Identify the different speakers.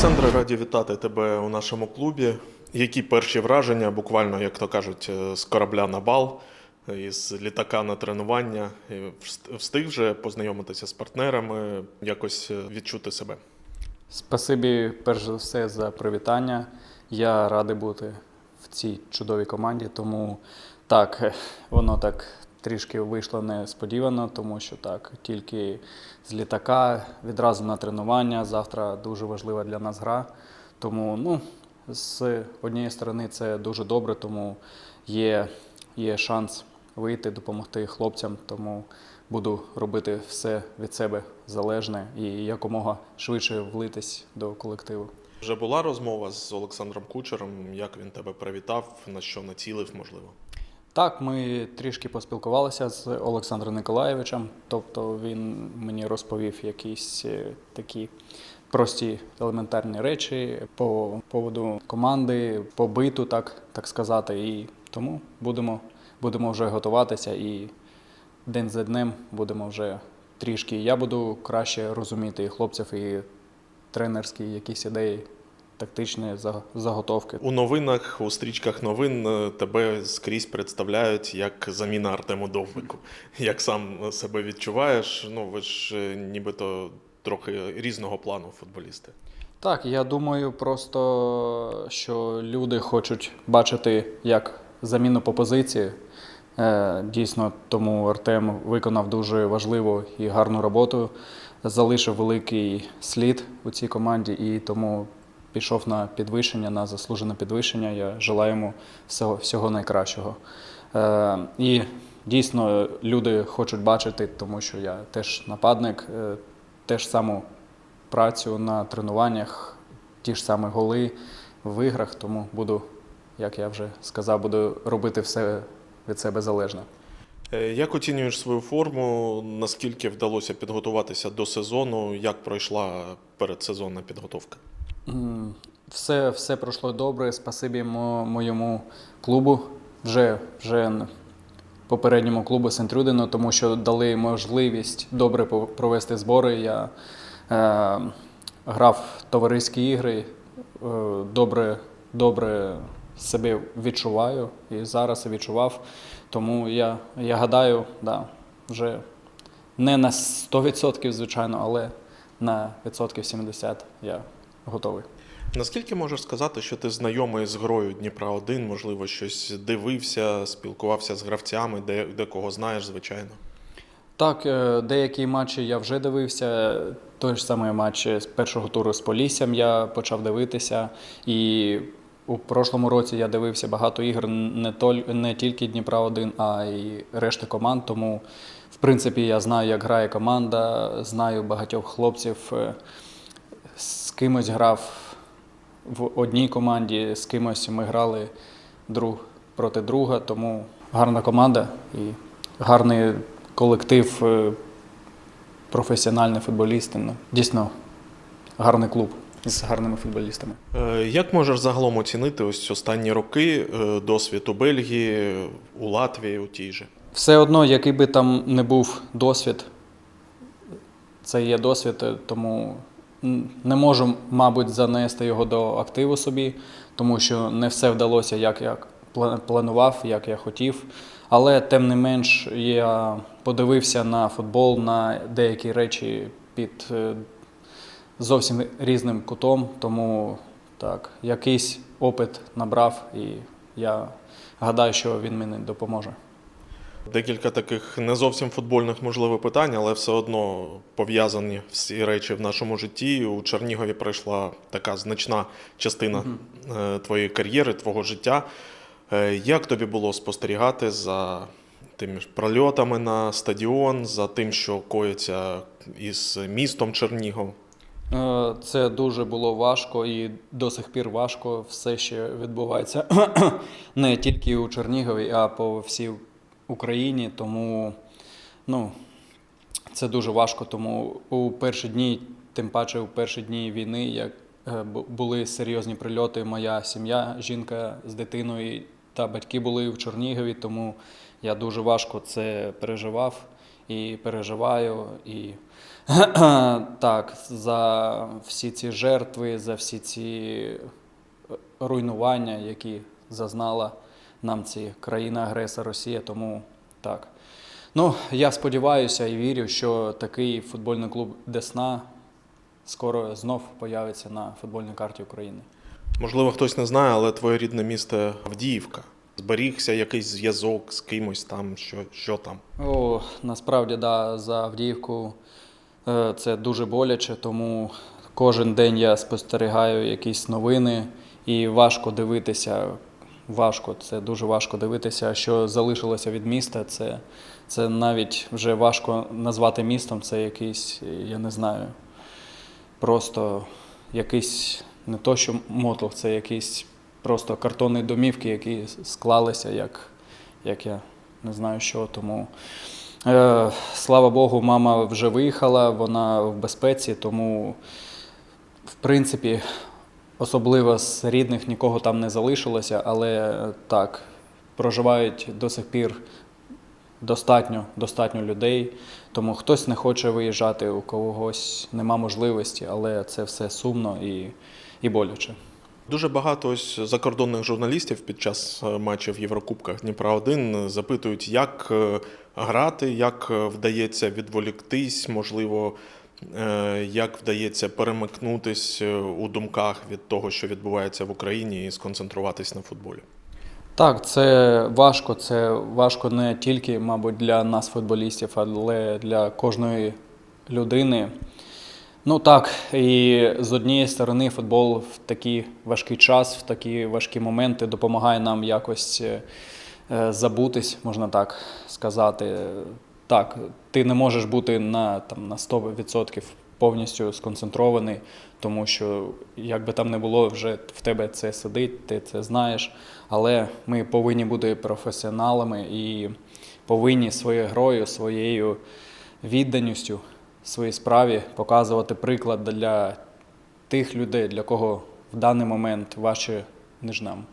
Speaker 1: Олександре, раді вітати тебе у нашому клубі. Які перші враження, буквально, як то кажуть, е, з корабля на бал, е, із літака на тренування? Встиг вже познайомитися з партнерами, якось е, відчути себе?
Speaker 2: Спасибі, перш за все, за привітання. Я радий бути в цій чудовій команді, тому так, воно так трішки вийшло несподівано, тому що так, тільки з літака відразу на тренування. Завтра дуже важлива для нас гра. Тому, ну, з однієї сторони, це дуже добре, тому є, є шанс вийти, допомогти хлопцям. Тому буду робити все від себе залежне і якомога швидше влитись до колективу.
Speaker 1: Вже була розмова з Олександром Кучером, як він тебе привітав, на що націлив, можливо?
Speaker 2: Так, ми трішки поспілкувалися з Олександром Николаєвичем, тобто він мені розповів якісь е, такі прості елементарні речі по поводу команди, по биту, так, так сказати. І тому будемо, будемо вже готуватися і день за днем будемо вже трішки. Я буду краще розуміти і хлопців, і тренерські якісь ідеї, тактичні за- заготовки.
Speaker 1: У новинах, у стрічках новин е, тебе скрізь представляють як заміна Артему Довбику. Як сам себе відчуваєш? Ну, ви ж е, нібито трохи різного плану футболісти.
Speaker 2: Так, я думаю, просто що люди хочуть бачити як заміну по позиції. Е, Дійсно, тому Артем виконав дуже важливу і гарну роботу, залишив великий слід у цій команді і тому пішов на підвищення, на заслужене підвищення. Я желаю йому всього, всього найкращого. Е, І дійсно люди хочуть бачити, тому що я теж нападник, е, теж саму працю на тренуваннях, ті ж самі голи в іграх, тому буду, як я вже сказав, буду робити все від себе залежне.
Speaker 1: Е, Як оцінюєш свою форму? Наскільки вдалося підготуватися до сезону? Як пройшла передсезонна підготовка?
Speaker 2: Все, все пройшло добре. Спасибі мо- моєму клубу, вже, вже попередньому клубу Сентрюдину, тому що дали можливість добре провести збори. Я е, грав товариські ігри, е, добре, добре себе відчуваю і зараз відчував. Тому я, я гадаю, да, вже не на 100%, звичайно, але на відсотків 70 я готовий.
Speaker 1: Наскільки можеш сказати, що ти знайомий з грою Дніпра 1 можливо, щось дивився, спілкувався з гравцями, де, де кого знаєш, звичайно?
Speaker 2: Так, е, деякі матчі я вже дивився. Той ж самий матч з першого туру з Поліссям я почав дивитися. І у прошлому році я дивився багато ігор не, толь, не тільки Дніпра 1, а й решти команд. Тому, в принципі, я знаю, як грає команда, знаю багатьох хлопців. З кимось грав в одній команді, з кимось ми грали друг проти друга, тому гарна команда і гарний колектив, е, професіональні футболісти. Ну, дійсно, гарний клуб з гарними футболістами.
Speaker 1: Е, Як можеш загалом оцінити ось останні роки е, досвід у Бельгії, у Латвії, у тій же?
Speaker 2: Все одно, який би там не був досвід, це є досвід, тому не можу, мабуть, занести його до активу собі, тому що не все вдалося, як я планував, як я хотів. Але тим не менш я подивився на футбол, на деякі речі під е, зовсім різним кутом, тому так, якийсь опит набрав, і я гадаю, що він мені допоможе.
Speaker 1: Декілька таких не зовсім футбольних, можливо, питань, але все одно пов'язані всі речі в нашому житті. У Чернігові пройшла така значна частина е, твоєї кар'єри, твого життя. Е, Як тобі було спостерігати за тими прольотами на стадіон, за тим, що коїться із містом Чернігов?
Speaker 2: Е, Це дуже було важко і до сих пір важко. Все ще відбувається не тільки у Чернігові, а по всій Україні. Тому ну, це дуже важко. Тому у перші дні, тим паче у перші дні війни, як е, були серйозні прильоти, моя сім'я, жінка з дитиною та батьки були в Чернігові, тому я дуже важко це переживав. і переживаю. І так, за всі ці жертви, за всі ці руйнування, які зазнала нам ці країна-агресор Росія. Тому так. Ну, я сподіваюся і вірю, що такий футбольний клуб Десна скоро знов появиться на футбольній карті України.
Speaker 1: Можливо, хтось не знає, але твоє рідне місто Авдіївка. Зберігся якийсь зв'язок з кимось там, що, що там.
Speaker 2: О, насправді, да, за Авдіївку е, це дуже боляче, тому кожен день я спостерігаю якісь новини, і важко дивитися. Важко, це дуже важко дивитися, що залишилося від міста. Це, це навіть вже важко назвати містом. Це якийсь, я не знаю, просто якийсь не то, що мотлох, це якісь просто картонні домівки, які склалися, як, як я не знаю що. Тому е, слава Богу, мама вже виїхала, вона в безпеці, тому в принципі. Особливо з рідних нікого там не залишилося, але е, так, проживають до сих пір достатньо, достатньо людей. Тому хтось не хоче виїжджати, у когось нема можливості, але це все сумно і, і боляче.
Speaker 1: Дуже багато ось закордонних журналістів під час е, матчів в Єврокубках Дніпра 1 запитують, як е, грати, як вдається відволіктись, можливо, як вдається перемикнутись е, у думках від того, що відбувається в Україні, і сконцентруватись на футболі.
Speaker 2: Так, це важко. Це важко не тільки, мабуть, для нас, футболістів, але для кожної людини. Ну так, і з однієї сторони, футбол в такий важкий час, в такі важкі моменти допомагає нам якось е, е, забутись, можна так сказати. Так, ти не можеш бути на, там, на 100% повністю сконцентрований, тому що як би там не було, вже в тебе це сидить, ти це знаєш. Але ми повинні бути професіоналами і повинні своєю грою, своєю відданістю своїй справі показувати приклад для тих людей, для кого в даний момент важче, ніж нам.